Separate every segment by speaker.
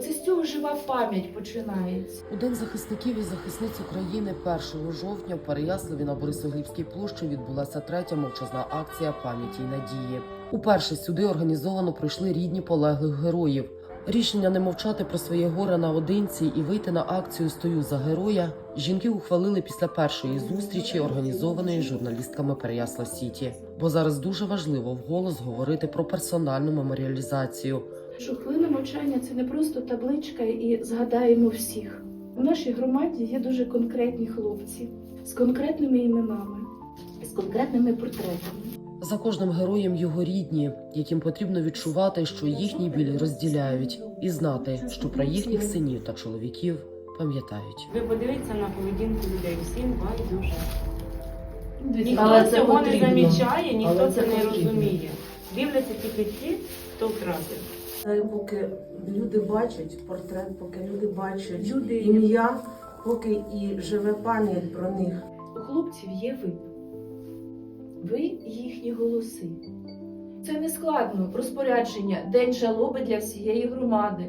Speaker 1: Це з цього жива пам'ять починається.
Speaker 2: У День захисників і захисниць України 1 жовтня в Переяславі на Борисоглібській площі відбулася третя мовчазна акція пам'яті й надії. Уперше сюди організовано прийшли рідні полеглих героїв. Рішення не мовчати про своє горе наодинці і вийти на акцію Стою за героя. Жінки ухвалили після першої зустрічі, організованої журналістками Переясла Сіті. Бо зараз дуже важливо вголос говорити про персональну меморіалізацію.
Speaker 1: Що хвилина мовчання це не просто табличка і згадаємо всіх. У нашій громаді є дуже конкретні хлопці з конкретними іменами, з конкретними портретами.
Speaker 2: За кожним героєм його рідні, яким потрібно відчувати, що їхній біль розділяють, і знати, що про їхніх синів та чоловіків пам'ятають.
Speaker 3: Ви подивіться на поведінку людей, всім байдуже. Ніхто цього не замічає, ніхто
Speaker 4: Але
Speaker 3: це,
Speaker 4: це
Speaker 3: не
Speaker 4: потрібно.
Speaker 3: розуміє. Дивляться тільки ті, хто втратив.
Speaker 4: Та поки люди бачать портрет, поки люди бачать
Speaker 1: Люди
Speaker 4: ім'я, поки і живе пам'ять про них.
Speaker 1: у хлопців є ви. Ви їхні голоси. Це не складно. Розпорядження, день жалоби для всієї громади.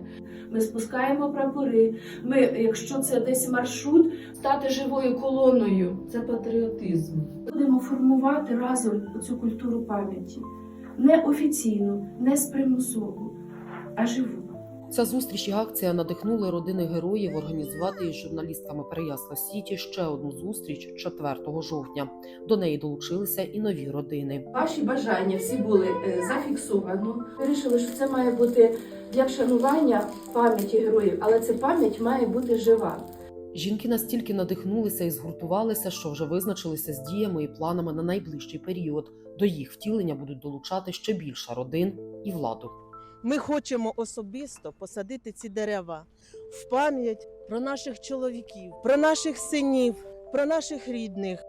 Speaker 1: Ми спускаємо прапори. Ми, якщо це десь маршрут, стати живою колоною. Це патріотизм. Будемо формувати разом цю культуру пам'яті. Не офіційну, не з примусову, а живу.
Speaker 2: Ця зустріч і акція надихнули родини героїв організувати із журналістками Переясла Сіті ще одну зустріч 4 жовтня. До неї долучилися і нові родини.
Speaker 1: Ваші бажання всі були е, зафіксовано. Вирішили, що це має бути для вшанування пам'яті героїв, але ця пам'ять має бути жива.
Speaker 2: Жінки настільки надихнулися і згуртувалися, що вже визначилися з діями і планами на найближчий період. До їх втілення будуть долучати ще більше родин і владу.
Speaker 5: Ми хочемо особисто посадити ці дерева в пам'ять про наших чоловіків, про наших синів, про наших рідних.